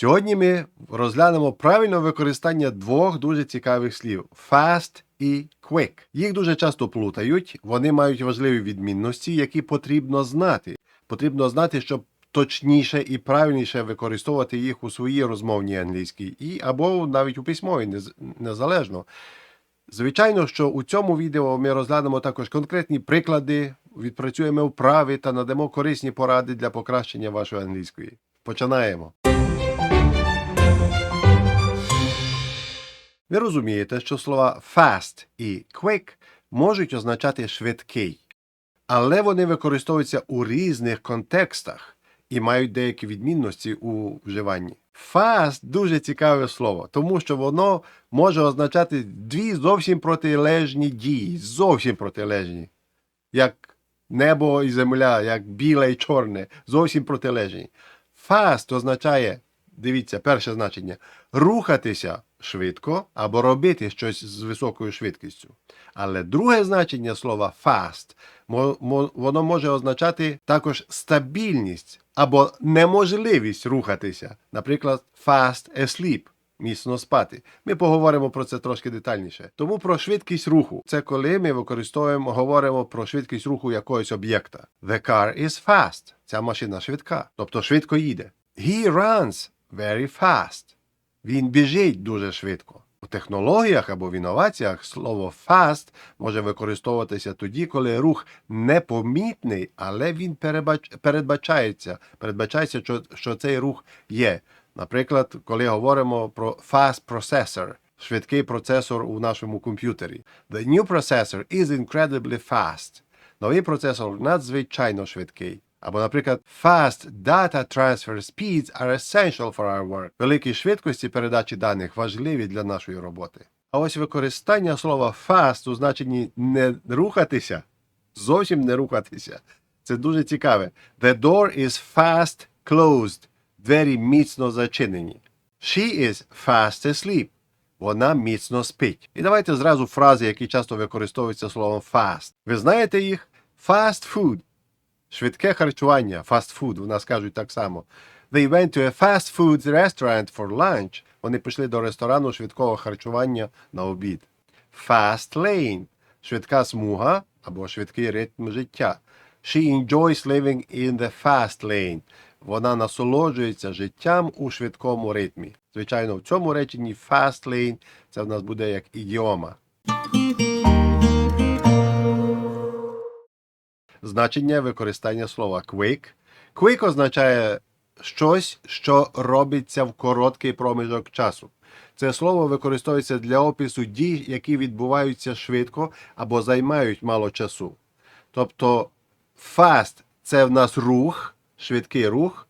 Сьогодні ми розглянемо правильне використання двох дуже цікавих слів fast і quick. Їх дуже часто плутають, вони мають важливі відмінності, які потрібно знати. Потрібно знати, щоб точніше і правильніше використовувати їх у своїй розмовній англійській, і або навіть у письмовій, незалежно. Звичайно, що у цьому відео ми розглянемо також конкретні приклади, відпрацюємо вправи та надамо корисні поради для покращення вашої англійської. Починаємо. Ви розумієте, що слова fast і quick можуть означати швидкий, але вони використовуються у різних контекстах і мають деякі відмінності у вживанні. Fast дуже цікаве слово, тому що воно може означати дві зовсім протилежні дії, зовсім протилежні, як небо і земля, як біле і чорне, зовсім протилежні. Fast означає, дивіться, перше значення рухатися швидко або робити щось з високою швидкістю. Але друге значення слова fast, воно може означати також стабільність або неможливість рухатися. Наприклад, fast asleep. Міцно спати. Ми поговоримо про це трошки детальніше. Тому про швидкість руху. Це коли ми використовуємо, говоримо про швидкість руху якогось об'єкта. The car is fast. Ця машина швидка, тобто швидко їде. He runs very fast. Він біжить дуже швидко. У технологіях або в інноваціях слово fast може використовуватися тоді, коли рух непомітний, але він передбачається. Передбачається, що цей рух є. Наприклад, коли говоримо про fast processor, швидкий процесор у нашому комп'ютері. The new processor is incredibly fast. Новий процесор надзвичайно швидкий. Або, наприклад, fast data transfer speeds are essential for our work. Великі швидкості передачі даних важливі для нашої роботи. А ось використання слова fast у значенні не рухатися, зовсім не рухатися. Це дуже цікаве. The door is fast closed. Двері міцно зачинені. She is fast asleep. Вона міцно спить. І давайте зразу фрази, які часто використовуються словом fast. Ви знаєте їх? Fast food. Швидке харчування, фастфуд, у нас кажуть так само. They went to a fast food restaurant for lunch. Вони пішли до ресторану швидкого харчування на обід. Fast lane – швидка смуга або швидкий ритм життя. She enjoys living in the fast lane. Вона насолоджується життям у швидкому ритмі. Звичайно, в цьому реченні fast lane – це в нас буде як ідіома. Значення використання слова quick. Quick означає щось, що робиться в короткий проміжок часу. Це слово використовується для опису дій, які відбуваються швидко або займають мало часу. Тобто fast – це в нас рух, швидкий рух.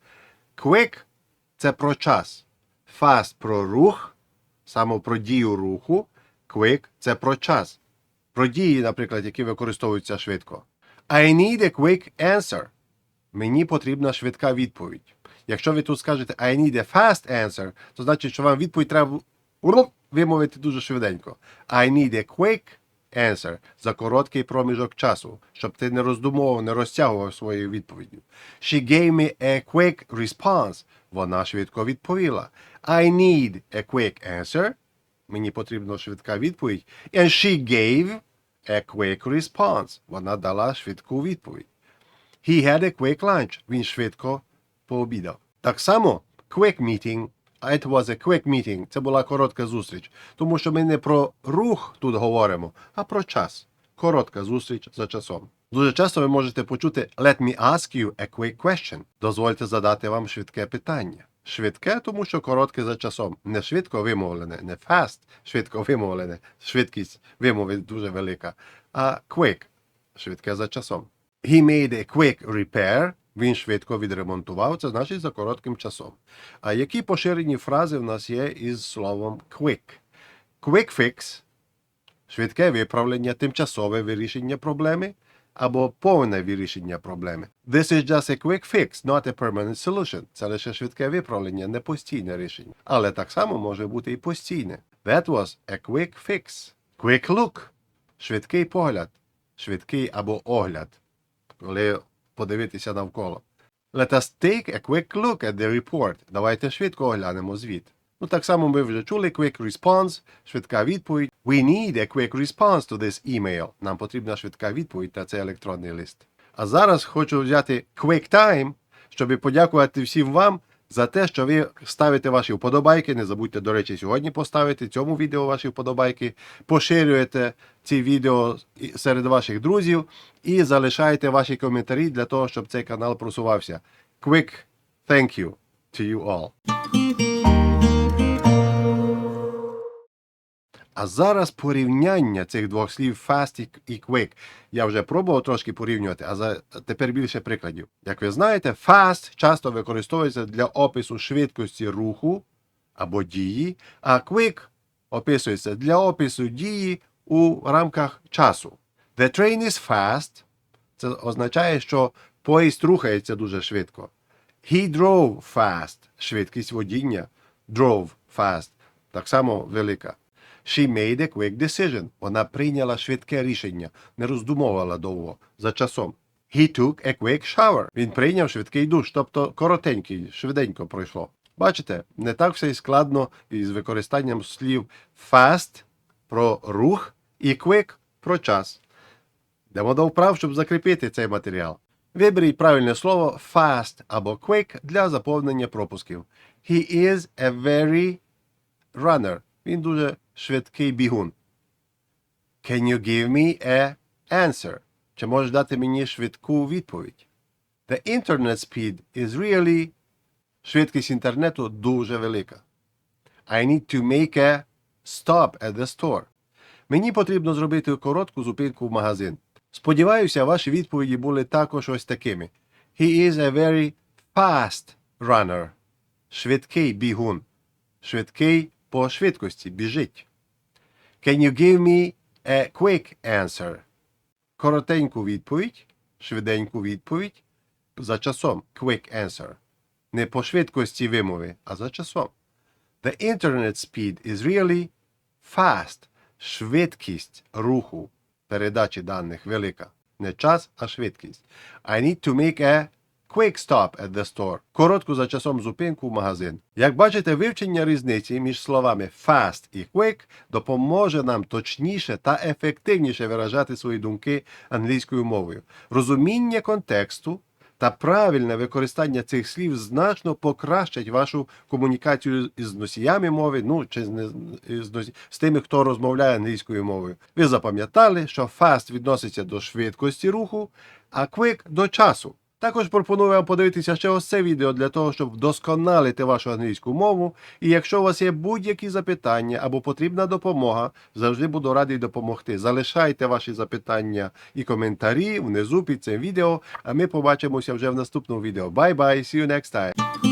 Quick – це про час. Fast – про рух, саме про дію руху. Quick – це про час. Про дії, наприклад, які використовуються швидко. I need a quick answer. Мені потрібна швидка відповідь. Якщо ви тут скажете I need a fast answer, то значить, що вам відповідь треба вимовити дуже швиденько. I need a quick answer за короткий проміжок часу, щоб ти не роздумовував, не розтягував своєю відповіддю. She gave me a quick response. Вона швидко відповіла. I need a quick answer. Мені потрібна швидка відповідь. And she gave a quick response. Вона дала швидку відповідь. He had a quick lunch. Він швидко пообідав. Так само quick meeting. It was a quick meeting. Це була коротка зустріч. Тому що ми не про рух тут говоримо, а про час. Коротка зустріч за часом. Дуже часто ви можете почути Let me ask you a quick question. Дозвольте задати вам швидке питання. Швидке, тому що коротке за часом. Не швидко вимовлене, не fast, швидко вимовлене. Швидкість вимови дуже велика. А quick швидке за часом. He made a quick repair. Він швидко відремонтував, це значить за коротким часом. А які поширені фрази в нас є із словом quick? Quick fix швидке виправлення, тимчасове вирішення проблеми або повне вирішення проблеми. This is just a quick fix, not a permanent solution. Це лише швидке виправлення, не постійне рішення. Але так само може бути і постійне. That was a quick fix. Quick look швидкий погляд, швидкий або огляд, коли подивитися навколо. Let us take a quick look at the report. Давайте швидко оглянемо звіт. Ну, так само ми вже чули quick response, швидка відповідь. We need a quick response to this email. Нам потрібна швидка відповідь на цей електронний лист. А зараз хочу взяти quick time, щоб подякувати всім вам за те, що ви ставите ваші вподобайки. Не забудьте, до речі, сьогодні поставити цьому відео ваші вподобайки, поширюєте ці відео серед ваших друзів і залишайте ваші коментарі для того, щоб цей канал просувався. Quick thank you to you all. А зараз порівняння цих двох слів fast і- quick. Я вже пробував трошки порівнювати, а за тепер більше прикладів. Як ви знаєте, fast часто використовується для опису швидкості руху або дії, а quick описується для опису дії у рамках часу. The train is fast. Це означає, що поїзд рухається дуже швидко. He drove fast. Швидкість водіння. Drove fast. Так само велика. She made a quick decision. Вона прийняла швидке рішення, не роздумувала довго за часом. He took a quick shower. Він прийняв швидкий душ, тобто коротенький, швиденько пройшло. Бачите, не так все і складно із використанням слів fast про рух і quick про час. Йдемо до вправ, щоб закріпити цей матеріал. Виберіть правильне слово fast або quick для заповнення пропусків. He is a very runner. Він дуже швидкий бігун. Can you give me a answer? Чи можеш дати мені швидку відповідь? The internet speed is really швидкість інтернету дуже велика. I need to make a stop at the store. Мені потрібно зробити коротку зупинку в магазин. Сподіваюся, ваші відповіді були також ось такими. He is a very fast runner. Швидкий бігун. Швидкий по швидкості біжить. Can you give me a quick answer? Коротеньку відповідь, швиденьку відповідь за часом. Quick answer. Не по швидкості вимови, а за часом. The internet speed is really fast. Швидкість руху передачі даних велика. Не час, а швидкість. I need to make a quick stop at the store. Коротку за часом зупинку в магазин. Як бачите, вивчення різниці між словами fast і quick допоможе нам точніше та ефективніше виражати свої думки англійською мовою. Розуміння контексту та правильне використання цих слів значно покращать вашу комунікацію із носіями мови, ну чи з, з, з тими, хто розмовляє англійською мовою. Ви запам'ятали, що fast відноситься до швидкості руху, а quick до часу. Також пропоную вам подивитися ще ось це відео для того, щоб вдосконалити вашу англійську мову. І якщо у вас є будь-які запитання або потрібна допомога, завжди буду радий допомогти. Залишайте ваші запитання і коментарі внизу під цим відео, а ми побачимося вже в наступному відео. Bye bye, see you next time.